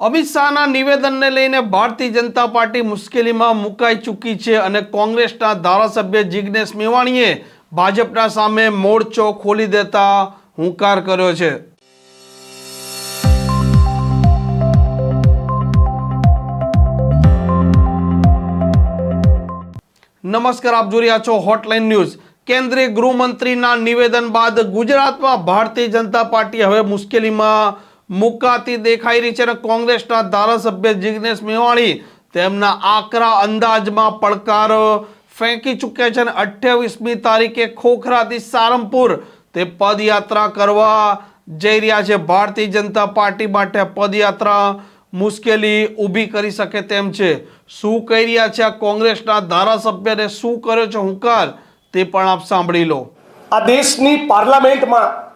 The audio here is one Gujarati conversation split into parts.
અમિત શાહના નિવેદનને લઈને ભારતીય જનતા પાર્ટી મુશ્કેલીમાં મુકાઈ ચૂકી છે અને કોંગ્રેસના ધારાસભ્ય જિગ્નેશ મેવાણીએ ભાજપના સામે મોરચો ખોલી દેતા હુંકાર કર્યો છે. નમસ્કાર, આપ જોઈ રહ્યા છો હોટલાઇન ન્યૂઝ કેન્દ્રીય ગૃહમંત્રીના નિવેદન બાદ ગુજરાતમાં ભારતીય જનતા પાર્ટી હવે મુશ્કેલીમાં મુકાતી દેખાઈ રહી છે અને કોંગ્રેસના ધારાસભ્ય જિગ્નેશ મેવાણી તેમના આકરા અંદાજમાં પડકાર ફેંકી ચૂક્યા છે અને અઠ્યાવીસમી તારીખે ખોખરાથી સારંગપુર તે પદયાત્રા કરવા જઈ રહ્યા છે. ભારતીય જનતા પાર્ટી માટે પદયાત્રા મુશ્કેલી ઊભી કરી શકે તેમ છે. શું કહી રહ્યા છે આ કોંગ્રેસના ધારાસભ્યને? શું કર્યો છે હુંકાર? તે પણ આપ સાંભળી લો. આ દેશની પાર્લામેન્ટમાં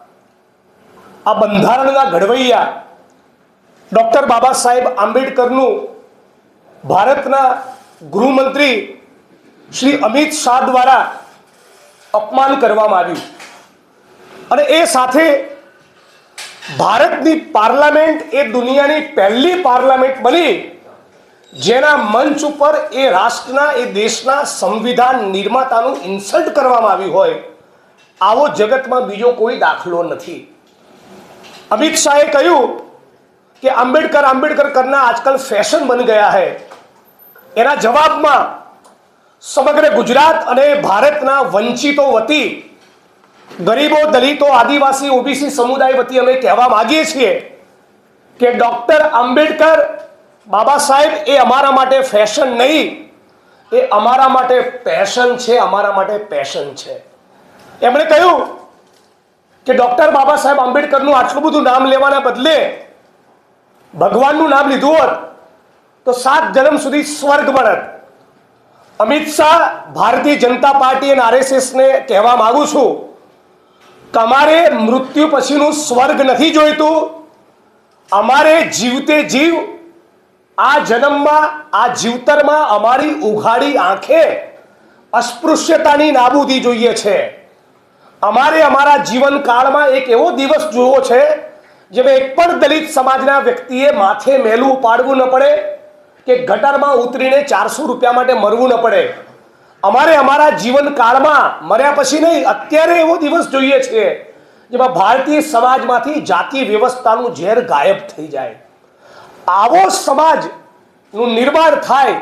આ બંધારણના ઘડવૈયા ડૉક્ટર બાબા સાહેબ આંબેડકરનું ભારતના ગૃહમંત્રી શ્રી અમિત શાહ દ્વારા અપમાન કરવામાં આવ્યું. અને એ સાથે ભારતની પાર્લામેન્ટ એ દુનિયાની પહેલી પાર્લામેન્ટ બની, જેના મંચ ઉપર એ રાષ્ટ્રના, એ દેશના સંવિધાન નિર્માતાનું ઇન્સલ્ટ કરવામાં આવ્યું હોય, આવો જગતમાં બીજો કોઈ દાખલો નથી. અમિત શાહે કહ્યું કે આંબેડકર આંબેડકર કરના આજકાલ ફેશન બની ગયા હે એના જવાબમાં સમગ્ર ગુજરાત અને ભારતના વંચિતો વતી ગરીબો, દલિતો, આદિવાસી, ઓબીસી સમુદાય વતી અમે કહેવા માંગીએ છીએ કે ડોક્ટર આંબેડકર બાબા સાહેબ, એ અમારા માટે ફેશન નહીં. એ અમારા માટે પેશન છે, અમારા માટે પેશન છે. એમણે કહ્યું કે ડોક્ટર બાબા સાહેબ આંબેડકરનું આટલું બધું નામ લેવાના બદલે ભગવાનનું નામ લીધું હોત, તો સાત જન્મ સુધી સ્વર્ગ મળત. અમિત શાહ ભારતીય જનતા પાર્ટી અને આરએસએસને કહેવા માંગુ છું, તમારે મૃત્યુ પછીનું સ્વર્ગ નથી જોઈતું. અમારે જીવતે જીવ, આ જન્મમાં, આ જીવતરમાં અમારી ઉઘાડી આંખે અસ્પૃશ્યતાની નાબૂદી જોઈએ છે. અમારે અમારા જીવનકાળમાં એક એવો દિવસ જોવો છે જેમાં એક પણ દલિત સમાજના વ્યક્તિએ માથે મેલું ઉપાડવું ન પડે, કે ગટરમાં ઉતરીને ચારસો રૂપિયા માટે મરવું ન પડે. અમારે અમારા જીવનકાળમાં મર્યા પછી નહીં, અત્યારે એવો દિવસ જોઈએ છે, જેમાં ભારતીય સમાજમાંથી જાતિ વ્યવસ્થાનું ઝેર ગાયબ થઈ જાય. આવો સમાજનું નિર્માણ થાય,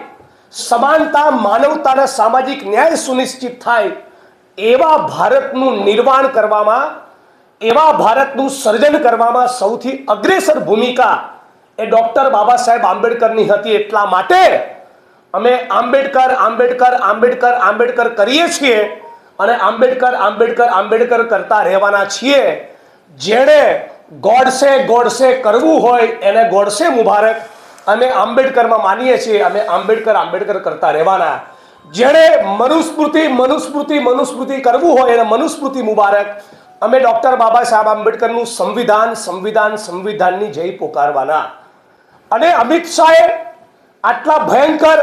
સમાનતા, માનવતાના સામાજિક ન્યાય સુનિશ્ચિત થાય એવા ભારતનું નિર્માણ કરવામાં, એવા ભારતનું સર્જન કરવામાં સૌથી અગ્રેસર ભૂમિકા એ ડૉક્ટર બાબા સાહેબ આંબેડકરની હતી. એટલા માટે અમે આંબેડકર આંબેડકર આંબેડકર આંબેડકર કરીએ છીએ અને આંબેડકર આંબેડકર આંબેડકર કરતા રહેવાના છીએ. જેણે ગોડસે ગોડસે કરવું હોય એને ગોડસે મુબારક. અમે આંબેડકરમાં માનીએ છીએ, અમે આંબેડકર આંબેડકર કરતા રહેવાના. જેણે મનુસ્મૃતિ મનુસ્મૃતિ મનુસ્મૃતિ કરવું હોય એને મનુસ્મૃતિ મુબારક અમે ડૉક્ટર બાબા સાહેબ આંબેડકરનું સંવિધાન સંવિધાન, સંવિધાનની જય પોકારવાના. અને અમિત શાહે આટલા ભયંકર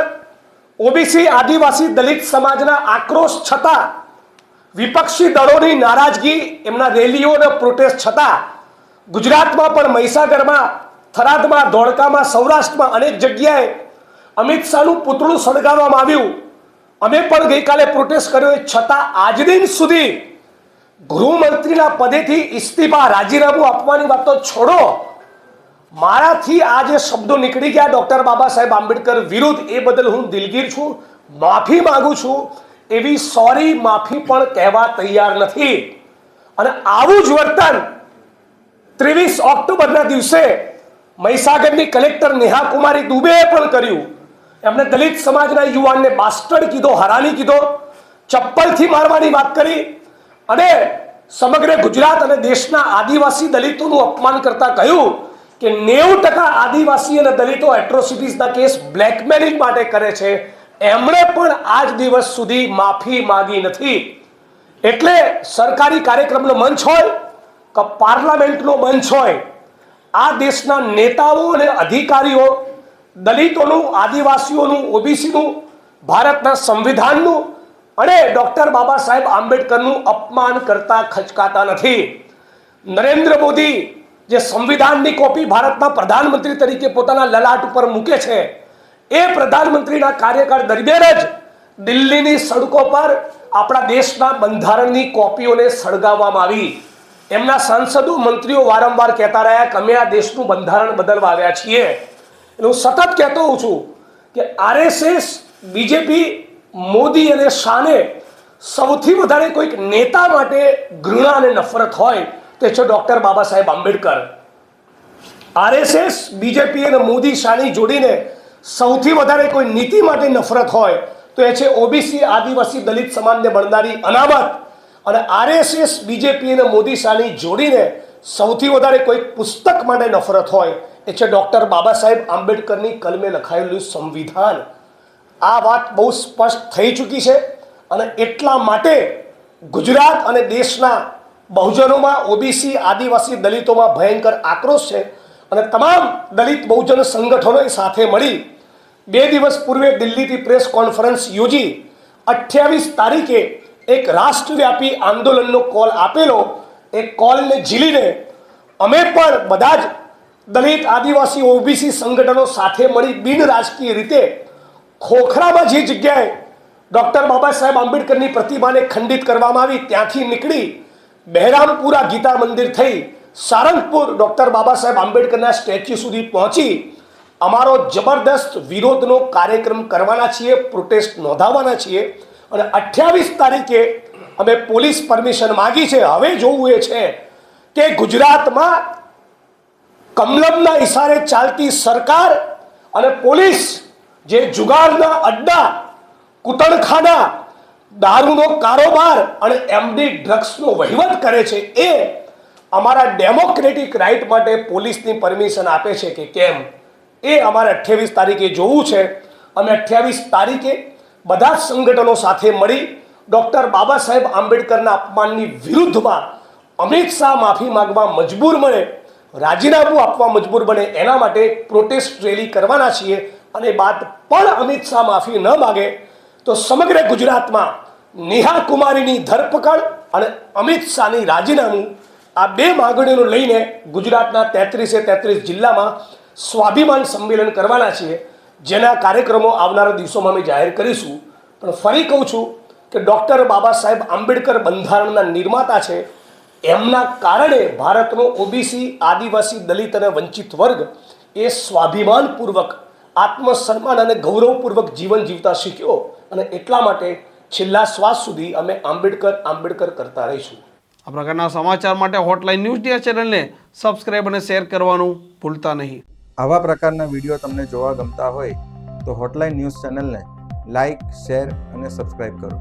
ઓબીસી આદિવાસી દલિત સમાજના આક્રોશ છતાં વિપક્ષી દળોની નારાજગી, એમના રેલીઓ અને પ્રોટેસ્ટ છતાં ગુજરાતમાં પણ મહીસાગરમાં, થરાદમાં, ધોળકામાં, સૌરાષ્ટ્રમાં અનેક જગ્યાએ અમિત શાહનું પૂતળું સળગાવવામાં આવ્યું. અમે પણ ગઈકાલે પ્રોટેસ્ટ કર્યો છતાં આજ દિન સુધી ગૃહમંત્રીના પદેથી ઇસ્તીફા રાજીનામું આપવાની વાત તો છોડો. મારાથી આ જે શબ્દો નીકળી ગયા ડૉક્ટર બાબા સાહેબ આંબેડકર વિરુદ્ધ, એ બદલ હું દિલગીર છું. માફી માંગુ છું. એવી સોરી માફી પણ કહેવા તૈયાર નથી. અને આવું જ વર્તન ત્રેવીસ ઓક્ટોબરના દિવસે મહીસાગરની કલેક્ટર નેહા કુમારી દુબેએ પણ કર્યું. એમણે દલિત સમાજના યુવાનને બાસ્ટર્ડ કીધો હરાની કીધો, ચપ્પલથી મારવાની વાત કરી અને સમગ્ર ગુજરાત અને દેશના આદિવાસી દલિતોનું અપમાન કરતા કહ્યું કે નેવું ટકા આદિવાસી અને દલિતો એટ્રોસિટીઝના કેસ બ્લેકમેલિંગ માટે કરે છે. એમણે પણ આજ દિવસ સુધી માફી માંગી નથી. એટલે સરકારી કાર્યક્રમનો મંચ હોય કે પાર્લામેન્ટનો મંચ હોય, આ દેશના નેતાઓ અને અધિકારીઓ દલિતોનું, આદિવાસીઓનું, ઓબીસીનું, ભારતના સંવિધાનનું અને ડૉક્ટર બાબા સાહેબ આંબેડકરનું અપમાન કરતા ખચકાતા નથી. નરેન્દ્ર મોદી જે સંવિધાનની કોપી ભારતના પ્રધાનમંત્રી તરીકે પોતાના લલાટ ઉપર મૂકે છે, એ પ્રધાનમંત્રીના કાર્યકાળ દરમિયાન જ દિલ્હીની સડકો પર આપણા દેશના બંધારણની કોપીઓને સળગાવવામાં આવી. એમના સાંસદો, મંત્રીઓ વારંવાર કહેતા રહ્યા કે અમે આ દેશનું બંધારણ બદલવા આવ્યા છીએ. એટલે હું સતત કહેતો હોઉં છું કે આરએસએસ, બીજેપી, મોદી અને શાને સૌથી વધારે કોઈક નેતા માટે ઘૃણા અને નફરત હોય તે છે doctor Baba Saheb Ambedkar. RSS, BJP અને મોદી શાની જોડીને સૌથી વધારે કોઈ નીતિ માટે નફરત હોય તો એ છે ઓબીસી આદિવાસી દલિત સમાજને બળનારી અનામત. અને આરએસએસ, બીજેપી અને મોદી શાની જોડીને સૌથી વધારે કોઈ પુસ્તક માટે નફરત હોય એ છે ડૉક્ટર બાબા સાહેબ આંબેડકરની કલમે લખાયેલું સંવિધાન. આ વાત બહુ સ્પષ્ટ થઈ ચૂકી છે અને એટલા માટે ગુજરાત અને દેશના બહુજનોમાં ઓબીસી, આદિવાસી દલિતોમાં ભયંકર આક્રોશ છે અને તમામ દલિત બહુજન સંગઠનોએ સાથે મળી બે દિવસ પૂર્વે દિલ્હીથી પ્રેસ કોન્ફરન્સ યોજી અઠ્યાવીસ તારીખે એક રાષ્ટ્રવ્યાપી આંદોલનનો કોલ આપેલો. એ કોલને ઝીલીને અમે પણ બધા જ દલિત આદિવાસી ઓબીસી સંગઠનો સાથે મળી બિન રાજકીય રીતે ખોખરામાં જે જગ્યાએ ડૉક્ટર બાબા સાહેબ આંબેડકરની પ્રતિમાને ખંડિત કરવામાં આવી, ત્યાંથી નીકળી બહેરામપુરા ગીતા મંદિર થઈ સારંગપુર ડૉક્ટર બાબા સાહેબ આંબેડકરના સ્ટેચ્યુ સુધી પહોંચી અમારો જબરદસ્ત વિરોધનો કાર્યક્રમ કરવાના છીએ, પ્રોટેસ્ટ નોંધાવવાના છીએ અને અઠ્યાવીસ તારીખે અમે પોલીસ પરમિશન માગી છે. હવે જોવું એ છે કે ગુજરાતમાં કમલમના ઇશારે ચાલતી સરકાર અને પોલીસ જે જુગારના અડ્ડા, કુતણખાના, દારૂનો કારોબાર અને એમડી ડ્રગ્સનો વહીવટ કરે છે એ અમારા ડેમોક્રેટિક રાઇટ માટે પોલીસની પરમિશન આપે છે કે કેમ? એ અમારે અઠ્યાવીસ તારીખે જોવું છે. અમે અઠ્યાવીસ તારીખે બધા જ સંગઠનો સાથે મળી ડૉક્ટર બાબા સાહેબ આંબેડકરના અપમાનની વિરુદ્ધમાં અમિત શાહ માફી માંગવા મજબૂર બને રાજીનામું આપવા મજબૂર બને એના માટે પ્રોટેસ્ટ રેલી કરવાના છીએ અને બાદ પણ અમિત શાહ માફી ન માગે તો સમગ્ર ગુજરાતમાં નેહા કુમારીની ધરપકડ અને અમિત શાહની રાજીનામું આ બે માગણીઓ લઈને ગુજરાતના તેત્રીસે તેત્રીસ જિલ્લામાં સ્વાભિમાન સંમેલન કરવાના છીએ. જેના કાર્યક્રમો આવનારા દિવસોમાં અમે જાહેર કરીશું. પણ ફરી કહું છું કે ડૉક્ટર બાબા સાહેબ આંબેડકર બંધારણના નિર્માતા છે. એમના કારણે ભારતનો ઓબીસી આદિવાસી દલિત અને વંચિત વર્ગ એ સ્વાભિમાનપૂર્વક આત્મસન્માન અને ગૌરવપૂર્વક જીવન જીવતા શીખ્યો અને એટલા માટે છેલ્લા શ્વાસ સુધી અમે આંબેડકર આંબેડકર કરતા રહીશું. આ પ્રકારના સમાચાર માટે હોટલાઇન ન્યૂઝ ડિયા ચેનલને સબસ્ક્રાઇબ અને શેર કરવાનું ભૂલતા નહીં. આવા પ્રકારના વીડિયો તમને જોવા ગમતા હોય તો હોટલાઇન ન્યૂઝ ચેનલને લાઇક શેર અને સબસ્ક્રાઇબ કરો.